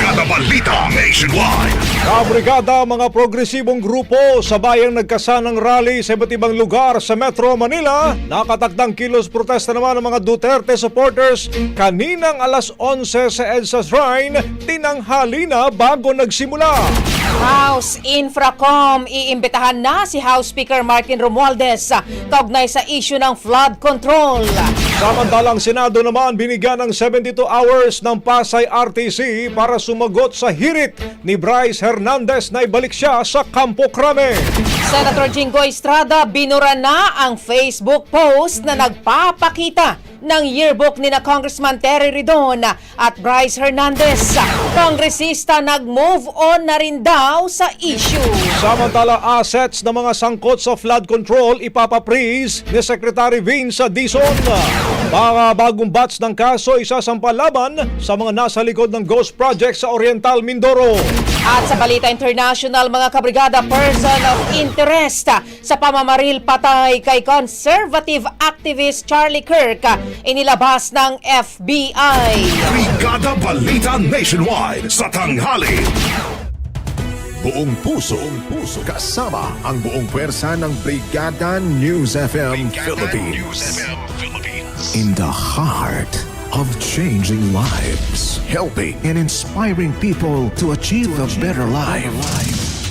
Brigada Balita Nationwide. Kabrigada mga progresibong grupo sa bayang nagkasanang rally sa iba't ibang lugar sa Metro Manila. Nakatakdang kilos protesta naman ng mga Duterte supporters kaninang alas 11 sa EDSA Shrine. Tinanghali na bago nagsimula. House Infracom, iimbitahan na si House Speaker Martin Romualdez kaugnay sa issue ng flood control. Samantalang Senado naman binigyan ng 72 hours ng Pasay RTC para sumagot sa hirit ni Bryce Hernandez na ibalik siya sa Campo Crame. Senator Jingo Estrada binura na ang Facebook post na nagpapakita ng yearbook ni na Congressman Terry Ridon at Bryce Hernandez. Kongresista nag-move on na rin daw sa issue. Samantala assets ng mga sangkot sa flood control ipapapreeze ni Secretary Vince Dizon. Mga bagong batch ng kaso isasampal laban sa mga nasa likod ng Ghost Project sa Oriental Mindoro. At sa Balita International, mga kabrigada person of interest sa pamamaril patay kay conservative activist Charlie Kirk inilabas ng FBI. Brigada Balita Nationwide sa tanghali. Buong puso, buong puso kasama ang buong pwersa ng Brigada News FM Philippines. In the heart of changing lives, helping and inspiring people to achieve a better life.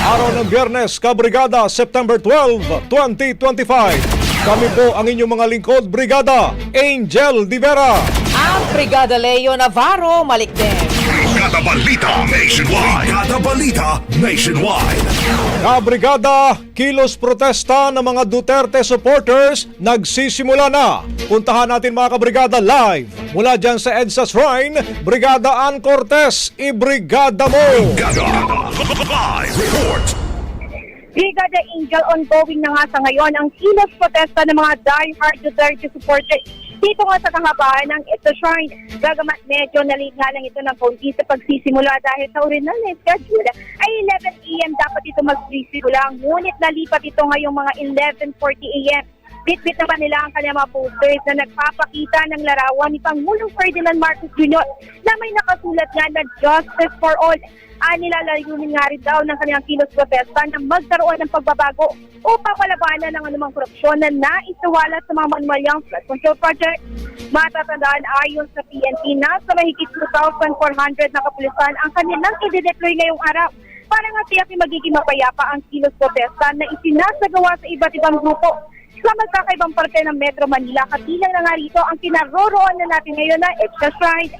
Araw ng Biyernes, Kabrigada, September 12, 2025. Kami po ang inyong mga lingkod, Brigada Angel Divera. Ang Brigada Leo Navarro Malikden. Brigada Balita Nationwide. Brigada Balita Nationwide. Kabrigada, kilos protesta ng mga Duterte supporters nagsisimula na. Puntahan natin mga kabrigada live mula dyan sa EDSA Shrine. Brigada Ann Cortez, ibrigada mo! Brigada Live Report. Brigada Angel ongoing na nga sa ngayon ang kilos protesta ng mga die-hard Duterte supporters dito nga sa kahabaan ng ito shrine. Gagamat medyo nalig nga lang ito ng konti sa pagsisimula dahil sa original na schedule ay 11 a.m. dapat ito magsisimula. Ngunit nalipat ito ngayong mga 11.40 a.m. Bitbit naman nila ang kanyang mga posters na nagpapakita ng larawan ni Pangulong Ferdinand Marcos Jr. na may nakasulat nga na Justice for All. Ah, nilalayunin nga rin daw ng kanyang kilos protesta na magkaroon ng pagbabago upang malabanan ng anumang korupsyon na naisawala sa mga manumalyang flood control project. Matatandaan ayon sa PNP na sa mahigit 2,400 na kapulisan ang kanilang i-deploy ngayong araw para nga tiyakin magiging mapayapa ang kilos protesta na isinasagawa sa iba't ibang grupo sa magkakaibang parte ng Metro Manila. Kabilang na nga rito ang kinaroroon na natin ngayon na EDSA Shrine.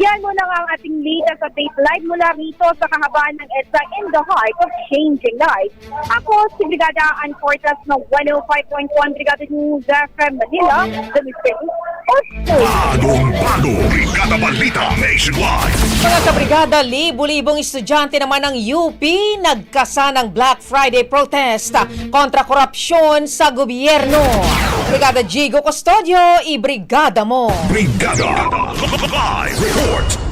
Yan muna nga ang ating latest update live mula rito sa kahabaan ng EDSA in the heart of changing lives. Ako si Brigada Ann Cortez ng 105.1 Brigada News FM Manila, the of Bagong bago. Brigada Balita Nationwide. Mga kabrigada, libu-libong estudyante naman ng UP nagkasa ng Black Friday protest kontra korupsyon sa gobyerno. Brigada Jigo Custodio, ibrigada mo. Brigada Live Report.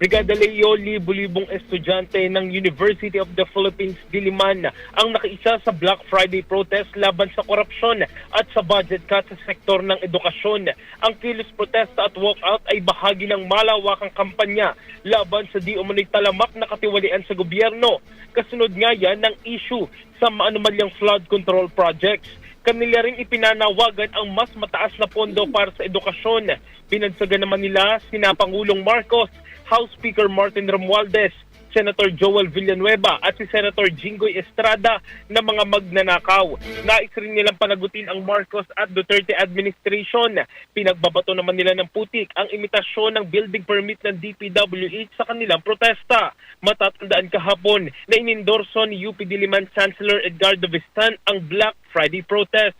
Brigada Leo, libu-libong estudyante ng University of the Philippines Diliman ang nakiisa sa Black Friday protest laban sa korupsyon at sa budget cut sa sektor ng edukasyon. Ang kilos protesta at walkout ay bahagi ng malawakang kampanya laban sa di umano'y talamak na katiwalian sa gobyerno. Kasunod nga yan ng issue sa maanumalyang flood control projects kanila rin ipinanawagan ang mas mataas na pondo para sa edukasyon. Binansagan naman nila sina Pangulong Marcos, House Speaker Martin Romualdez, Senator Joel Villanueva at si Senator Jinggoy Estrada na mga magnanakaw. Nais rin nilang panagutin ang Marcos at Duterte administration. Pinagbabato naman nila ng putik ang imitasyon ng building permit ng DPWH sa kanilang protesta. Matatandaan kahapon na inendorso ni UP Diliman Chancellor Edgardo Vistan ang Black Friday protest.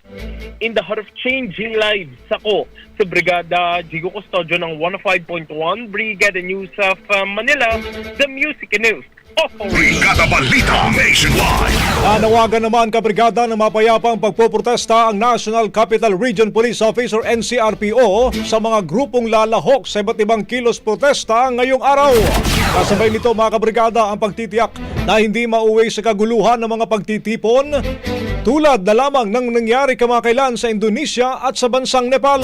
In the heart of changing lives, ako sa Brigada Jigo Custodio ng 105.1 Brigada News of uh, Manila, the Music News. Brigada Balita Nationwide. Nanawagan naman kabrigada ng mapayapang pagpoprotesta ang National Capital Region Police Office or NCRPO sa mga grupong lalahok sa iba't ibang kilos protesta ngayong araw. Kasabay nito mga kabrigada ang pagtitiyak na hindi mauwi sa kaguluhan ng mga pagtitipon tulad na lamang ng nangyari kamakailan sa Indonesia at sa bansang Nepal.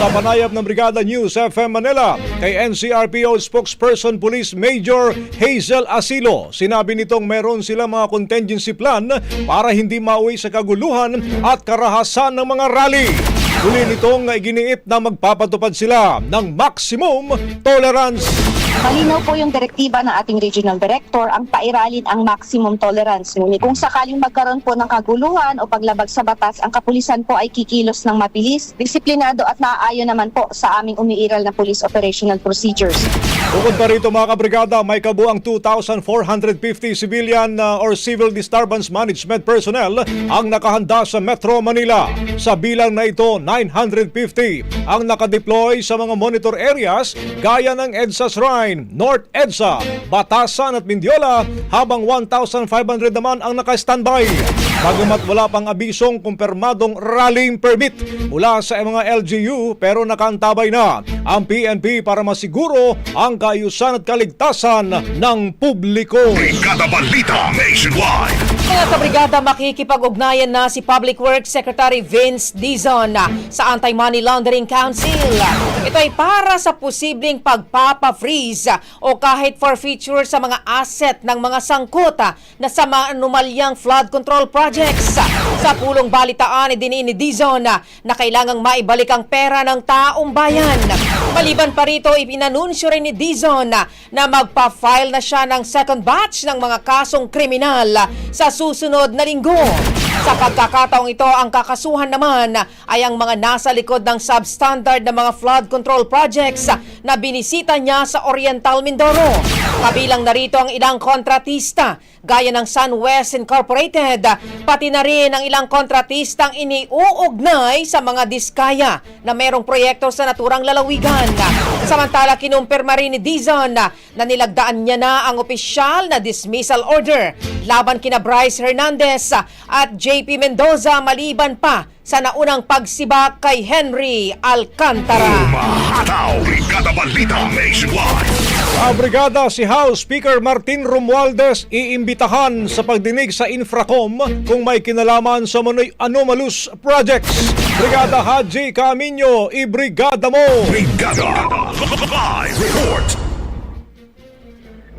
Sa panayap ng Brigada News FM Manila kay NCRPO spokesperson Police Major Hazel Asilo, sinabi nitong meron sila mga contingency plan para hindi mauwi sa kaguluhan at karahasan ng mga rally. Huli nitong iginiit na magpapatupad sila ng maximum tolerance. Malinaw po yung direktiba ng ating regional director ang pairalin ang maximum tolerance. Ngunit kung sakaling magkaroon po ng kaguluhan o paglabag sa batas, ang kapulisan po ay kikilos ng mabilis, disiplinado at naaayon naman po sa aming umiiral na police operational procedures. Bukod pa rito mga kabrigada, may kabuang 2,450 civilian uh, or civil disturbance management personnel ang nakahanda sa Metro Manila. Sa bilang na ito, 950 ang nakadeploy sa mga monitor areas gaya ng EDSA Shrine, North EDSA, Batasan at Mindiola habang 1,500 naman ang naka-standby. Bagamat wala pang abisong kumpirmadong rallying permit mula sa mga LGU pero nakaantabay na ang PNP para masiguro ang kaayusan at kaligtasan ng publiko. Brigada Nationwide. Mga kabrigada, makikipag-ugnayan na si Public Works Secretary Vince Dizon sa Anti-Money Laundering Council. Ito ay para sa posibleng pagpapa-freeze o kahit forfeiture sa mga asset ng mga sangkota na sa mga anomalyang flood control projects. Sa pulong balitaan, idinin ni Dizon na kailangang maibalik ang pera ng taong bayan. Maliban pa rito, ipinanunsyo rin ni Dizon na magpa-file na siya ng second batch ng mga kasong kriminal sa susunod na linggo. Sa pagkakataong ito, ang kakasuhan naman ay ang mga nasa likod ng substandard na mga flood control projects na binisita niya sa Oriental Mindoro. Kabilang narito ang ilang kontratista gaya ng SunWest Incorporated, pati na rin ang ilang kontratistang iniuugnay sa mga diskaya na merong proyekto sa naturang lalawigan. Samantala, kinumpirma rin ni Dizon na nilagdaan niya na ang opisyal na dismissal order laban kina Bryce Hernandez at JP Mendoza maliban pa sa naunang pagsibak kay Henry Alcantara. Umahataw, Brigada Balita Nationwide. Sa brigada si House Speaker Martin Romualdez iimbitahan sa pagdinig sa Infracom kung may kinalaman sa manoy anomalous projects. Brigada Haji Camino, ibrigada mo! Brigada Live Report.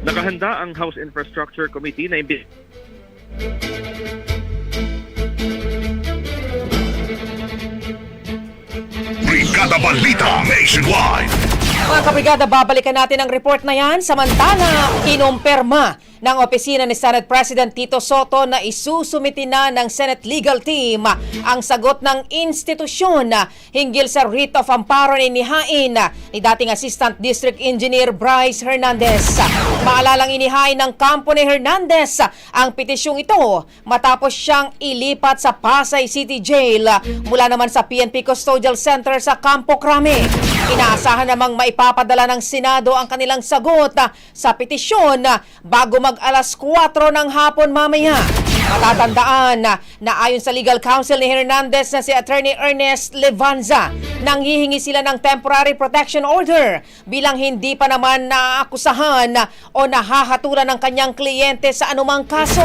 Nakahanda ang House Infrastructure Committee na imbi- Brigada Balita Nationwide. Mga kabrigada, babalikan natin ang report na yan. Samantala, kinumpirma ng opisina ni Senate President Tito Soto na isusumiti na ng Senate Legal Team ang sagot ng institusyon hinggil sa writ of amparo na inihain ni dating Assistant District Engineer Bryce Hernandez. Maalalang inihain ng kampo ni Hernandez ang petisyong ito matapos siyang ilipat sa Pasay City Jail mula naman sa PNP Custodial Center sa Campo Crame. Inaasahan namang maipapadala ng Senado ang kanilang sagot sa petisyon bago mag alas 4 ng hapon mamaya. Matatandaan na, na ayon sa legal counsel ni Hernandez na si Attorney Ernest Levanza, nanghihingi sila ng temporary protection order bilang hindi pa naman naakusahan o nahahatulan ng kanyang kliyente sa anumang kaso.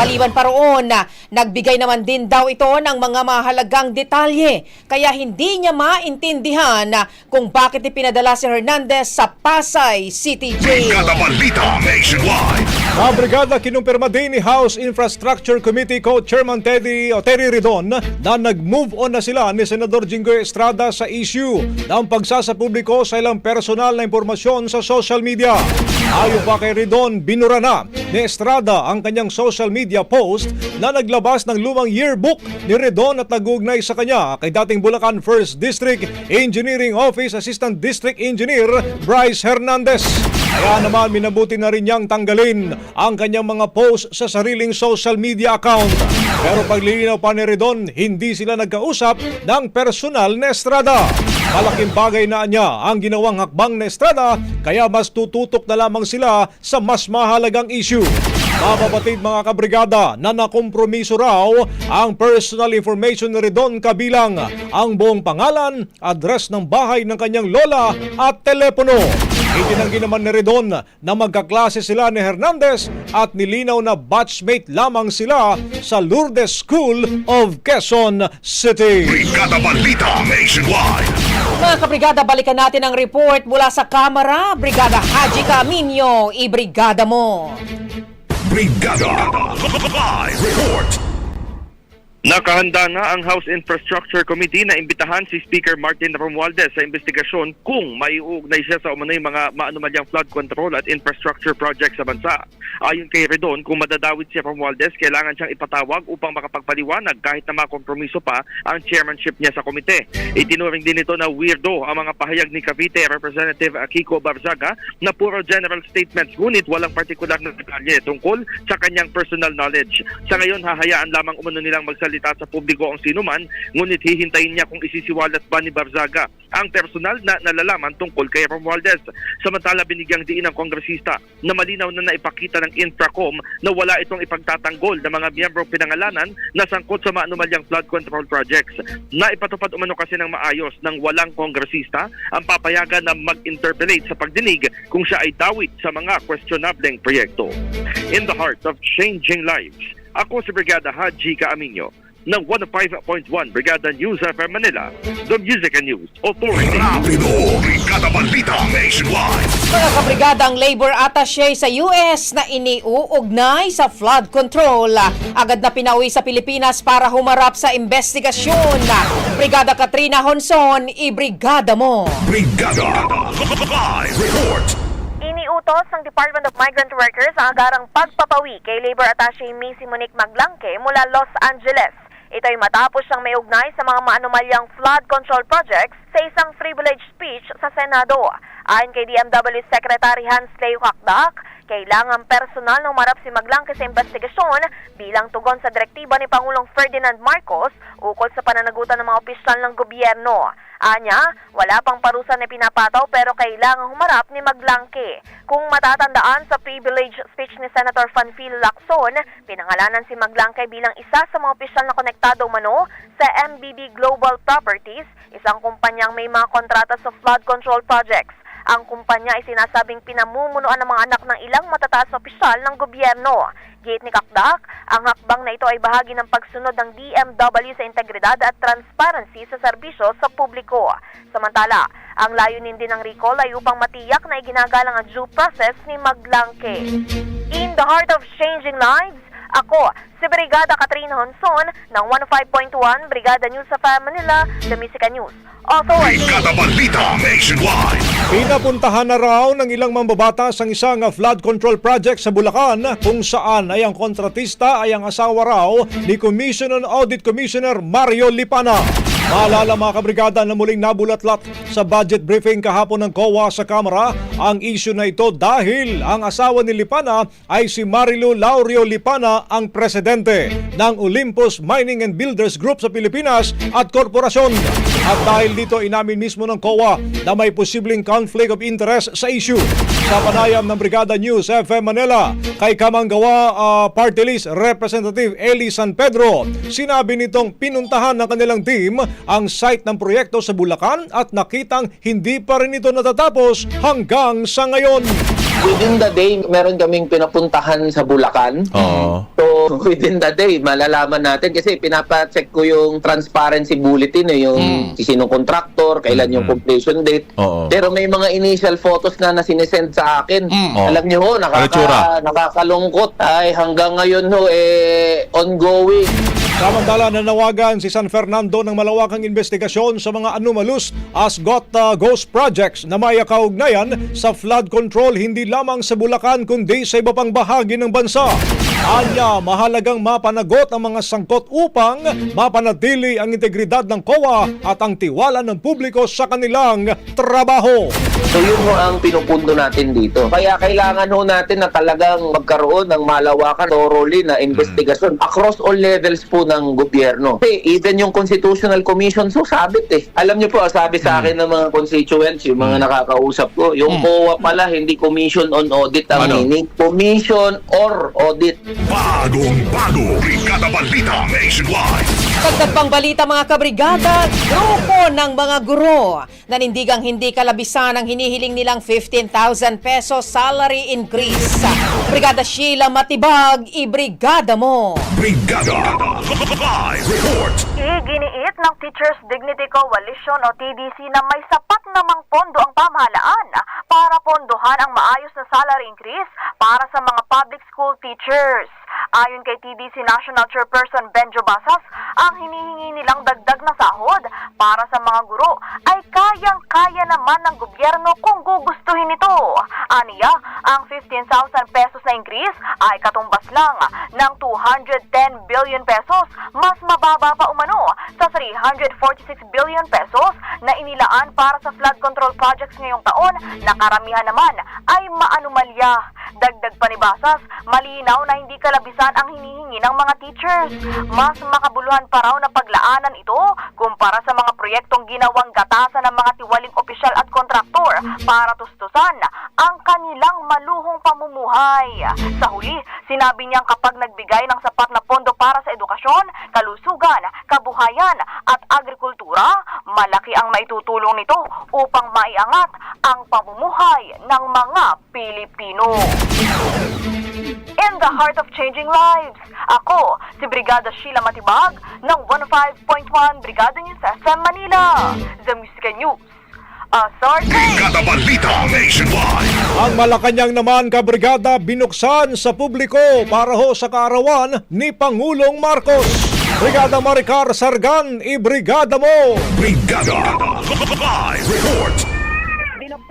Maliban pa roon, nagbigay naman din daw ito ng mga mahalagang detalye kaya hindi niya maintindihan kung bakit ipinadala si Hernandez sa Pasay City Jail. Brigada Balita Nationwide. Sa brigada kinumpirma din ni House Infrastructure Committee Co-Chairman Teddy o Terry Ridon na nag-move on na sila ni Senador Jinggoy Estrada sa issue ng pagsasapubliko sa ilang personal na impormasyon sa social media. Ayon pa kay Ridon, binura na ni Estrada ang kanyang social media post na naglabas ng lumang yearbook ni Ridon at nag-ugnay sa kanya kay dating Bulacan 1st District Engineering Office Assistant District Engineer Bryce Hernandez. Kaya naman minabuti na rin niyang tanggalin ang kanyang mga post sa sariling social media account. Pero paglilinaw pa ni Redon, hindi sila nagkausap ng personal na Estrada. Malaking bagay na niya ang ginawang hakbang na Estrada kaya mas tututok na lamang sila sa mas mahalagang issue. Mapabatid mga kabrigada na nakompromiso raw ang personal information ni Redon kabilang ang buong pangalan, address ng bahay ng kanyang lola at telepono. Itinanggi naman ni Redon na magkaklase sila ni Hernandez at nilinaw na batchmate lamang sila sa Lourdes School of Quezon City. Brigada Balita Nationwide. Mga kabrigada, balikan natin ang report mula sa Kamara. Brigada Haji Camino, ibrigada mo. Brigada Live Report. Nakahanda na ang House Infrastructure Committee na imbitahan si Speaker Martin Romualdez sa investigasyon kung may uugnay siya sa umano'y mga maanumalyang flood control at infrastructure projects sa bansa. Ayon kay Redon, kung madadawit si Romualdez, kailangan siyang ipatawag upang makapagpaliwanag kahit na makompromiso pa ang chairmanship niya sa komite. Itinuring din ito na weirdo ang mga pahayag ni Cavite Representative Kiko Barzaga na puro general statements ngunit walang partikular na detalye tungkol sa kanyang personal knowledge. Sa ngayon, hahayaan lamang umano nilang magsalita sa publiko ang sinuman, ngunit hihintayin niya kung isisiwalat ba ni Barzaga ang personal na nalalaman tungkol kay Romualdez. Samantala, binigyang diin ng kongresista na malinaw na naipakita ng Infracom na wala itong ipagtatanggol ng mga miyembro pinangalanan na sangkot sa maanumalyang flood control projects. Naipatupad umano kasi ng maayos ng walang kongresista ang papayagan na mag-interpellate sa pagdinig kung siya ay dawit sa mga questionableng proyekto. In the heart of changing lives, ako si Brigada Haji Kaaminyo ng 105.1 Brigada News FM Manila, the Music and News Authority. Rapido. Brigada Balita Nationwide. Mga kabrigada, ang labor attaché sa US na iniuugnay sa flood control. Agad na pinauwi sa Pilipinas para humarap sa investigasyon. Brigada Katrina Honson, ibrigada mo. Brigada Live Report. Iniutos ng Department of Migrant Workers ang agarang pagpapawi kay Labor Attaché Missy Monique Maglangke mula Los Angeles. Ito ay matapos siyang may ugnay sa mga maanumalyang flood control projects sa isang privilege speech sa Senado. Ayon kay DMW Secretary Hans Leo Kakdak, kailangan personal na umarap si Maglangke sa investigasyon bilang tugon sa direktiba ni Pangulong Ferdinand Marcos ukol sa pananagutan ng mga opisyal ng gobyerno. Anya, wala pang parusa na pinapataw pero kailangan humarap ni Maglangke. Kung matatandaan sa privilege speech ni Senator Fanfil Lacson, pinangalanan si Maglangke bilang isa sa mga opisyal na konektado mano sa MBB Global Properties, isang kumpanyang may mga kontrata sa flood control projects. Ang kumpanya ay sinasabing pinamumunuan ng mga anak ng ilang matataas opisyal ng gobyerno. Gate ni Kakdak, ang hakbang na ito ay bahagi ng pagsunod ng DMW sa integridad at transparency sa serbisyo sa publiko. Samantala, ang layunin din ng recall ay upang matiyak na iginagalang ang due process ni Maglangke. In the heart of changing lives, ako, si Brigada Katrina Honson ng 105.1 Brigada News sa Manila, The Musica News Authority. Brigada Balita Nationwide. Pinapuntahan na raw ng ilang mambabatas ang isang flood control project sa Bulacan kung saan ay ang kontratista ay ang asawa raw ni Commission on Audit Commissioner Mario Lipana. Maalala mga kabrigada na muling nabulatlat sa budget briefing kahapon ng COA sa Kamara ang issue na ito dahil ang asawa ni Lipana ay si Marilu Laurio Lipana ang presidente ng Olympus Mining and Builders Group sa Pilipinas at korporasyon. At dahil dito inamin mismo ng COA na may posibleng conflict of interest sa issue. Sa panayam ng Brigada News FM Manila kay Kamanggawa ah, Party List Representative Eli San Pedro, sinabi nitong pinuntahan ng kanilang team ang site ng proyekto sa Bulacan at nakitang hindi pa rin ito natatapos hanggang sa ngayon. Within the day, meron kaming pinapuntahan sa Bulacan. So, within the day, malalaman natin kasi pinapacheck ko yung transparency bulletin eh, yung sinong contractor, kailan yung completion date. Oo. Pero may mga initial photos na na sinesend sa akin. Oo. Alam niyo ho, nakaka, nakakalungkot. Ay, hanggang ngayon ho, eh, ongoing. Samantala nanawagan si San Fernando ng malawakang investigasyon sa mga anomalous asgot uh, ghost projects na may kaugnayan sa flood control hindi lamang sa Bulacan kundi sa iba pang bahagi ng bansa. Anya, mahalagang mapanagot ang mga sangkot upang mapanatili ang integridad ng COA at ang tiwala ng publiko sa kanilang trabaho. So yun ho ang pinupunto natin dito. Kaya kailangan ho natin na talagang magkaroon ng malawakan, thoroughly na investigasyon across all levels po ng gobyerno. Kasi even yung Constitutional Commission, so sabit eh. Alam niyo po, sabi sa akin ng mga constituents, yung mga nakakausap ko, yung COA pala, hindi Commission on Audit ang Ano? meaning. Commission or Audit. Bagong bago. Brigada Balita Nationwide. Dagdag pang balita mga kabrigada, grupo ng mga guro nanindigang hindi kalabisan ang hinihiling nilang 15,000 pesos salary increase. Brigada Sheila Matibag, ibrigada mo! Brigada. Live report. Iginiit ng Teachers Dignity Coalition o TDC na may sapat namang pondo ang pamahalaan para pondohan ang maayos na salary increase para sa mga public school teachers. Ayon kay TDC National Chairperson Benjo Basas, ang hinihingi nilang dagdag na sahod para sa mga guro ay kayang-kaya naman ng gobyerno kung gugustuhin ito. Aniya, ang 15,000 pesos na increase ay katumbas lang ng 210 billion pesos, mas mababa pa umano sa 346 billion pesos na inilaan para sa flood control projects ngayong taon na karamihan naman ay maanumalya. Dagdag pa ni Basas, malinaw na hindi kalabisan ang hinihingi ng mga teachers. Mas makabuluhan pa raw na paglaanan ito kumpara sa mga proyektong ginawang gatasan ng mga tiwaling opisyal at kontraktor para tustusan ang kanilang maluhong pamumuhay. Sa huli, sinabi niyang kapag nagbigay ng sapat na pondo para sa edukasyon, kalusugan, kabuhayan at agrikultura, malaki ang maitutulong nito upang maiangat ang pamumuhay ng mga Pilipino. In the heart of changing lives, ako, si Brigada Sheila Matibag ng 105.1 Brigada News FM Manila. The Music News. Authority. Brigada Balita Nationwide. Ang Malacanang naman kabrigada binuksan sa publiko para ho sa kaarawan ni Pangulong Marcos. Brigada Maricar Sargan, ibrigada mo! Brigada. Live report.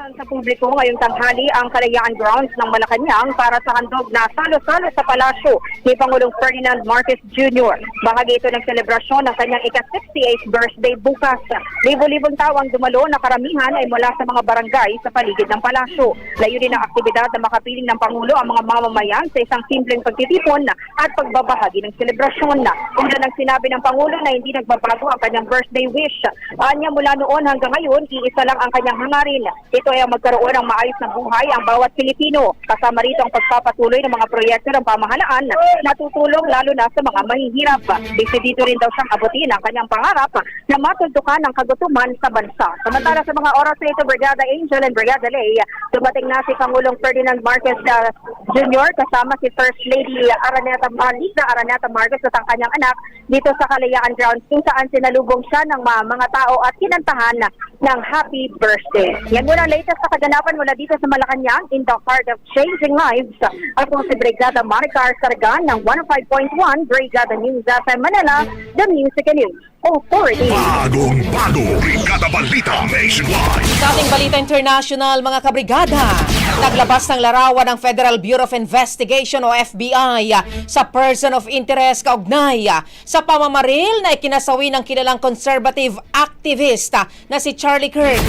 Binuksan sa publiko ngayong tanghali ang Kalayaan Grounds ng Malacanang para sa handog na salo-salo sa palasyo ni Pangulong Ferdinand Marcos Jr. Bahagi ito ng selebrasyon ng kanyang ika-68th birthday bukas. Libo-libong tao ang dumalo na karamihan ay mula sa mga barangay sa paligid ng palasyo. Layunin ng aktibidad na makapiling ng Pangulo ang mga mamamayan sa isang simpleng pagtitipon at pagbabahagi ng selebrasyon. Una nang sinabi ng Pangulo na hindi nagbabago ang kanyang birthday wish. Anya mula noon hanggang ngayon, iisa lang ang kanyang hangarin. Ito ay ang magkaroon ng maayos na buhay ang bawat Pilipino. Kasama rito ang pagpapatuloy ng mga proyekto ng pamahalaan na tutulong lalo na sa mga mahihirap. Dito rin daw siyang abutin ang kanyang pangarap na matuldukan ang kagutuman sa bansa. Samantala sa mga oras na ito, Brigada Angel and Brigada Lay, dumating na si Pangulong Ferdinand Marcos uh, Jr. kasama si First Lady Araneta Marliza Araneta Marcos at ang kanyang anak dito sa Kalayaan Grounds kung saan sinalubong siya ng mga, mga tao at kinantahan ng happy birthday. Yan muna latest sa kaganapan mula dito sa Malacanang in the heart of changing lives. Ako si Brigada Monica Sargan ng 105.1 Brigada News FM Manila, The Music and News Authority. Bagong bago, Brigada Balita Nationwide. Sa ating balita international, mga kabrigada, naglabas ng larawan ng Federal Bureau of Investigation o FBI sa person of interest kaugnay sa pamamaril na ikinasawi ng kilalang conservative activist na si Charlie Kirk.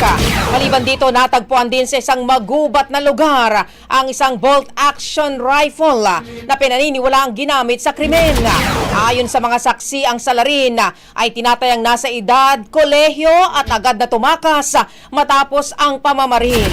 Maliban dito, natagpuan din sa isang magubat na lugar ang isang bolt-action rifle na pinaniniwala ang ginamit sa krimen. Ayon sa mga saksi, ang salarin ay tinatayang nasa edad, kolehiyo at agad na tumakas matapos ang pamamaril.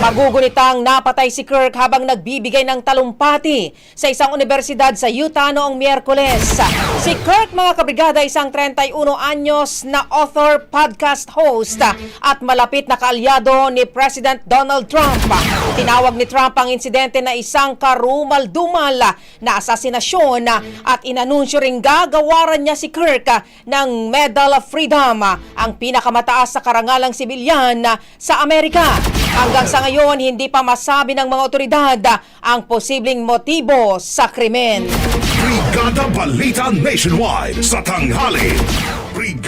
Magugunitang napatay si Kirk habang nagbibigay ng talumpati sa isang universidad sa Utah noong Miyerkules. Si Kirk, mga kabrigada, isang 31 anyos na author, podcast host at malapit na kaalyado ni President Donald Trump. Tinawag ni Trump ang insidente na isang karumal-dumal na asasinasyon at inanunsyo ring gagawaran niya si Kirk ng Medal of Freedom, ang pinakamataas sa karangalang sibilyan sa Amerika. Hanggang sa ngayon, hindi pa masabi ng mga otoridad ang posibleng motibo sa krimen. Brigada Balita Nationwide sa tanghali.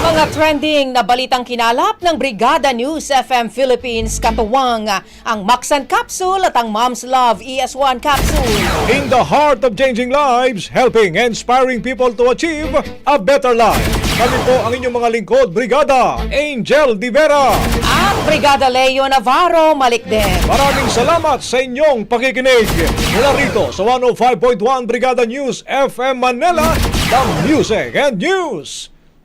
Mga trending na balitang kinalap ng Brigada News FM Philippines katuwang ang Maxan Capsule at ang Mom's Love ES1 Capsule. In the heart of changing lives, helping and inspiring people to achieve a better life. Kami po ang inyong mga lingkod, Brigada Angel Divera. At Brigada Leo Navarro Malikden. Maraming salamat sa inyong pakikinig. Mula rito sa 105.1 Brigada News FM Manila, the Music and News